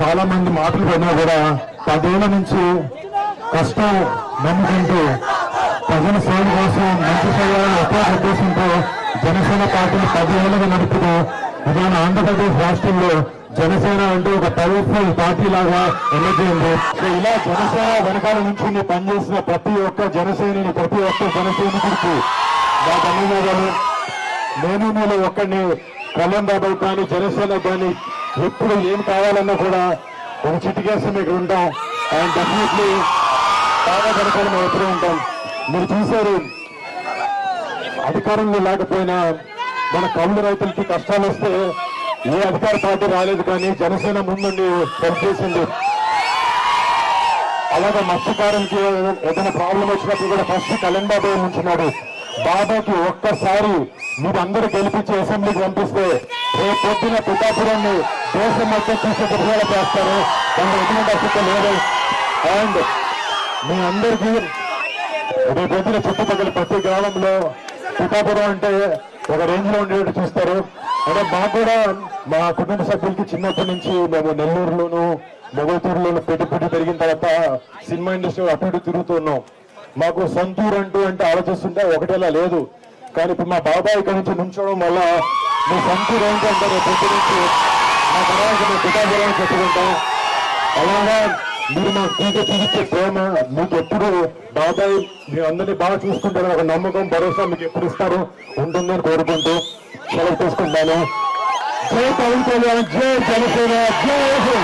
చాలా మంది మాటలు పడినా కూడా పదేళ్ళ నుంచి కష్టం నమ్ముకుంటూ ప్రజల సేవ కోసం మంచి చేయాలని ఒకే ఉద్దేశంతో జనసేన పార్టీని పదేళ్ళుగా నడుపుతూ ఇవాళ ఆంధ్రప్రదేశ్ రాష్ట్రంలో జనసేన అంటే ఒక పవర్ఫుల్ పార్టీ లాగా ఎన్నికైంది సో ఇలా జనసేన వెనకాల నుంచి పనిచేసిన ప్రతి ఒక్క జనసేనని ప్రతి ఒక్క జనసైనికుడికి నా ధన్యవాదాలు. నేను మీలో ఒక్కడిని కళ్యాణ్ బాబాయ్ కానీ జనసేన కానీ ఎప్పుడు ఏం కావాలన్నా కూడా ఒక చిటికేస్తే మీకు ఉంటాం అండ్ డెఫినెట్లీ బాగా వెనకాల మేము ఎప్పుడూ ఉంటాం. మీరు చూశారు. అధికారంలో లేకపోయినా మన కౌలు రైతులకి కష్టాలు వస్తే ఏ అధికార పార్టీ రాలేదు కానీ జనసేన ముందుండి పనిచేసింది అలాగే మత్స్యకారులకి ఏదైనా ప్రాబ్లం వచ్చినప్పుడు కూడా ఫస్ట్ కలెండర్ ఉంచున్నాడు బాబాకి ఒక్కసారి మీరు అందరూ గెలిపించి అసెంబ్లీకి పంపిస్తే రేపు పొద్దున పిఠాపురాన్ని దేశం మొత్తం చూసే విడుదల చేస్తారు. దాంట్లో ఎటువంటి అసలు లేదు. అండ్ మీ అందరికీ రేపు పొద్దున చుట్టుపక్కల ప్రతి గ్రామంలో పిఠాపురం అంటే ఒక రేంజ్లో ఉండేటట్టు చూస్తారు. అంటే మాకు కూడా మా కుటుంబ సభ్యులకి చిన్నప్పటి నుంచి మేము నెల్లూరులోను మొగతూరులోను పెట్టి పెట్టి పెరిగిన తర్వాత సినిమా ఇండస్ట్రీలో అటు ఇటు తిరుగుతున్నాం మాకు సొంతూరు అంటూ అంటే ఆలోచిస్తుంటే ఒకటేలా లేదు. కానీ ఇప్పుడు మా బాబాయ్ ఇక్కడ నుంచి నుంచోవడం వల్ల మీ సొంతూరు ఏంటి అంటే రేపు నుంచి మా తర్వాత మేము పిఠాపురం పెట్టుకుంటాం. అలాగా మీరు మాకు తీగ చూపించే ప్రేమ మీకు ఎప్పుడు బాబాయ్ మీ అందరినీ బాగా చూసుకుంటారు ఒక నమ్మకం భరోసా మీకు ఎప్పుడు ఇస్తారు ఉంటుందని కోరుకుంటూ సెలవు తీసుకుంటాను. జై పవన్ కళ్యాణ్ జై జనసేన జై